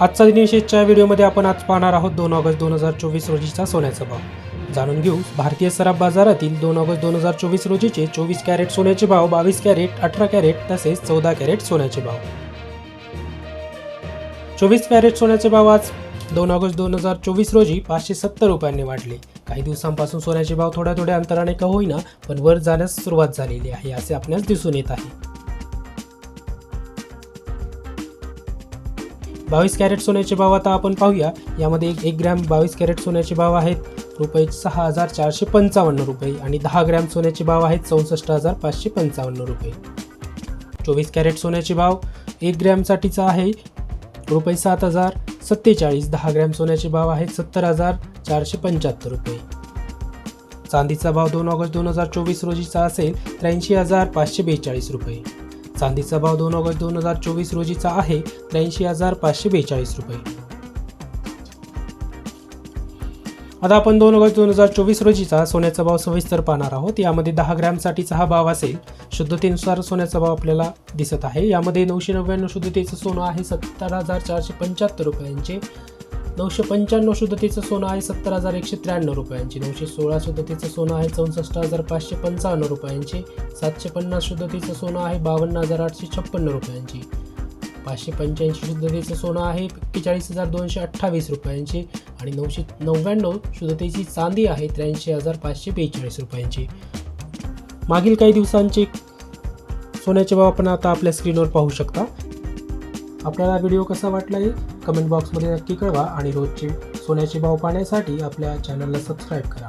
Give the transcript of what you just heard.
आजचा निषेधच्या व्हिडिओमध्ये आपण आज पाहणार आहोत दोन ऑगस्ट दोन हजार चोवीस रोजीचा सोन्याचा भाव. जाणून घेऊ भारतीय सराफ बाजारातील दोन ऑगस्ट दोन हजार चोवीस रोजीचे चोवीस कॅरेट सोन्याचे भाव बावीस कॅरेट अठरा कॅरेट तसेच चौदा कॅरेट सोन्याचे भाव. चोवीस कॅरेट सोन्याचे भाव आज दोन ऑगस्ट दोन हजार चोवीस रोजी पाचशे सत्तर रुपयांनी वाढले. काही दिवसांपासून सोन्याचे भाव थोड्या थोड्या अंतराने का होईना पण वर जाण्यास सुरुवात झालेली आहे असे आपल्यास दिसून येत आहे. बावीस कॅरेट सोन्याचे भाव आता आपण पाहूया. यामध्ये एक ग्रॅम बावीस कॅरेट सोन्याचे भाव आहेत. रुपये सहा हजार चारशे पंचावन्न रुपये आणि दहा ग्रॅम सोन्याचे भाव आहेत चौसष्ट हजार पाचशे पंचावन्न रुपये. चोवीस कॅरेट सोन्याचे भाव एक ग्रॅमसाठीचा आहे. रुपये सात हजार सत्तेचाळीस दहा ग्रॅम सोन्याचे भाव आहेत सत्तर हजार चारशे पंच्याहत्तर रुपये. चांदीचा भाव दोन ऑगस्ट दोन हजार चोवीस रोजीचा असेल त्र्याऐंशी हजार पाचशे बेचाळीस रुपये. चांदीचा भाव दोन ऑगस्ट दोन हजार चोवीस रोजीचा आहे. त्र्याऐंशी हजार पाचशे बेचाळीस रुपये. आता आपण दोन ऑगस्ट दोन हजार चोवीस रोजीचा सोन्याचा भाव सविस्तर पाहणार आहोत. यामध्ये दहा ग्रॅमसाठीचा हा भाव असेल. शुद्धतेनुसार सोन्याचा भाव आपल्याला दिसत आहे. यामध्ये नऊशे नव्याण्णव शुद्धतेचं सोनं आहे. सत्तर हजार चारशे पंच्याहत्तर रुपयांचे. नऊशे पंच्याण्णव शुद्धतेचं सोनं आहे सत्तर हजार एकशे त्र्याण्णव रुपयांची. नऊशे सोळा शुद्धतेचं सोनं आहे चौसष्ट हजार पाचशे पंचावन्न रुपयांचे. सातशे पन्नास शुद्धतेचं सोनं आहे बावन्न हजार आठशे छप्पन्न रुपयांची. पाचशे पंच्याऐंशी शुद्धतेचं सोनं आहे एक्केचाळीस हजार दोनशे अठ्ठावीस रुपयांचे. आणि नऊशे नव्याण्णव शुद्धतेची चांदी आहे त्र्याऐंशी हजार पाचशे बेचाळीस रुपयांची. मागील काही दिवसांचे सोन्याचे भाव आपण आता आपल्या स्क्रीनवर पाहू शकता. आपल्याला व्हिडिओ कसा वाटला हे कमेंट बॉक्समध्ये नक्की कळवा आणि रोजचे सोन्याचे भाव पाहण्यासाठी आपल्या चॅनलला सबस्क्राईब करा.